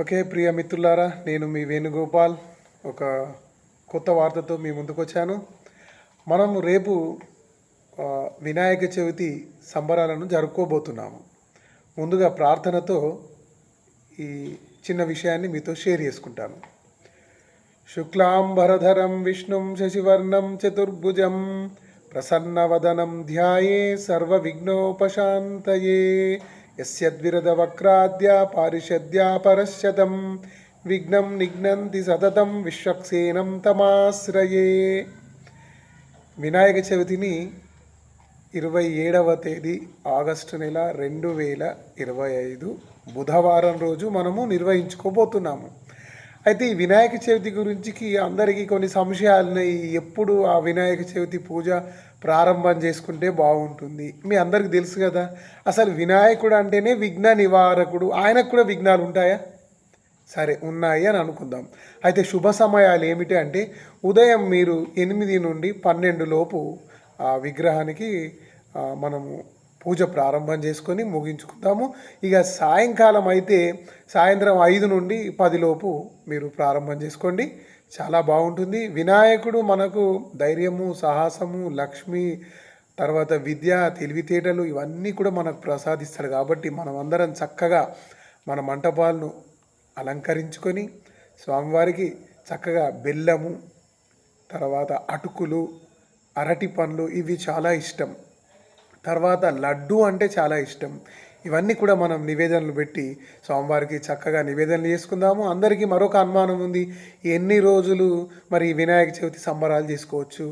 Okay ప్రియ మిత్రులారా నేను మీ వేణుగోపాల్. ఒక కొత్త వార్తతో మీ ముందుకు వచ్చాను మనం రేపు వినాయక చవితి సంబరాలను జరుపుకోబోతున్నాము. ముందుగా ప్రార్థనతో ఈ చిన్న విషయాన్ని మీతో షేర్ చేసుకుంటాను. శుక్లాంబరధరం విష్ణుం శశివర్ణం చతుర్భుజం ప్రసన్నవదనం ధ్యాయే సర్వవిఘ్నోపశాంతయే. యస్యద్విరదవక్రాద్య పారిషద్యా పరశ్యతం విఘ్నం నిఘ్నంతి సతతం విశ్వక్సేనం తమాశ్రయే వినాయక చవితిని ఇరవై ఏడవ తేదీ ఆగస్టు నెల రెండు వేల ఇరవై ఐదు బుధవారం రోజు మనము నిర్వహించుకోబోతున్నాము. అయితే ఈ వినాయక చవితి గురించికి అందరికీ కొన్ని సంశయాలు ఉన్నాయి ఎప్పుడు ఆ వినాయక చవితి పూజ ప్రారంభం చేసుకుంటే బాగుంటుంది? మీ అందరికి తెలుసు కదా అసలు వినాయకుడు అంటేనే విఘ్న నివారకుడు. ఆయనకు కూడా విఘ్నాలు ఉంటాయా? సరే ఉన్నాయి అని అనుకుందాం. అయితే శుభ సమయాలు ఏమిటి అంటే ఉదయం మీరు ఎనిమిది నుండి పన్నెండు లోపు ఆ విగ్రహానికి మనము పూజ ప్రారంభం చేసుకొని ముగించుకుందాము. ఇక సాయంకాలం అయితే సాయంత్రం ఐదు నుండి పదిలోపు మీరు ప్రారంభం చేసుకోండి. చాలా బాగుంటుంది. వినాయకుడు మనకు ధైర్యము సాహసము లక్ష్మి తర్వాత విద్య తెలివితేటలు ఇవన్నీ కూడా మనకు ప్రసాదిస్తాడు కాబట్టి మనం అందరం చక్కగా మన మంటపాలను అలంకరించుకొని స్వామివారికి చక్కగా బెల్లము తర్వాత అటుకులు అరటి పండ్లు ఇవి చాలా ఇష్టం. తర్వాత లడ్డు అంటే చాలా ఇష్టం. ఇవన్నీ కూడా మనం నివేదనలు పెట్టి స్వామివారికి చక్కగా నివేదనలు చేసుకుందాము. అందరికీ మరొక అనుమానం ఉంది. ఎన్ని రోజులు మరి వినాయక చవితి సంబరాలు చేసుకోవచ్చు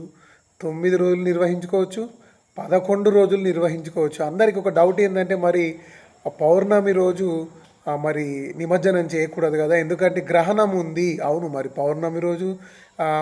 తొమ్మిది రోజులు నిర్వహించుకోవచ్చు. పదకొండు రోజులు నిర్వహించుకోవచ్చు. అందరికీ ఒక డౌట్ ఏంటంటే మరి ఆ పౌర్ణమి రోజు మరి నిమజ్జనం చేయకూడదు కదా. ఎందుకంటే గ్రహణం ఉంది. అవును మరి పౌర్ణమి రోజు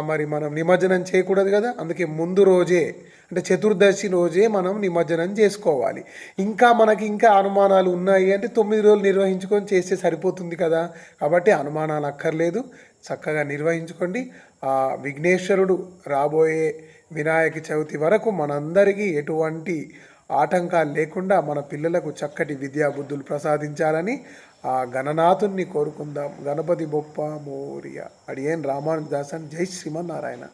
మరి మనం నిమజ్జనం చేయకూడదు కదా. అందుకే ముందు రోజే అంటే చతుర్దశి రోజే మనం నిమజ్జనం చేసుకోవాలి. ఇంకా మనకి ఇంకా అనుమానాలు ఉన్నాయి అంటే తొమ్మిది రోజులు నిర్వహించుకొని చేస్తే సరిపోతుంది కదా. కాబట్టి అనుమానాలు అక్కర్లేదు. చక్కగా నిర్వహించుకోండి. ఆ విఘ్నేశ్వరుడు రాబోయే వినాయక చవితి వరకు మనందరికీ ఎటువంటి ఆటంకాలు లేకుండా మన పిల్లలకు చక్కటి విద్యాబుద్ధులు ప్రసాదించాలని ఆ గణనాథుణ్ణి కోరుకుందాం. గణపతి బొప్ప మోరియా. అడియన్ రామానుదాసన్ జై శ్రీమన్నారాయణ.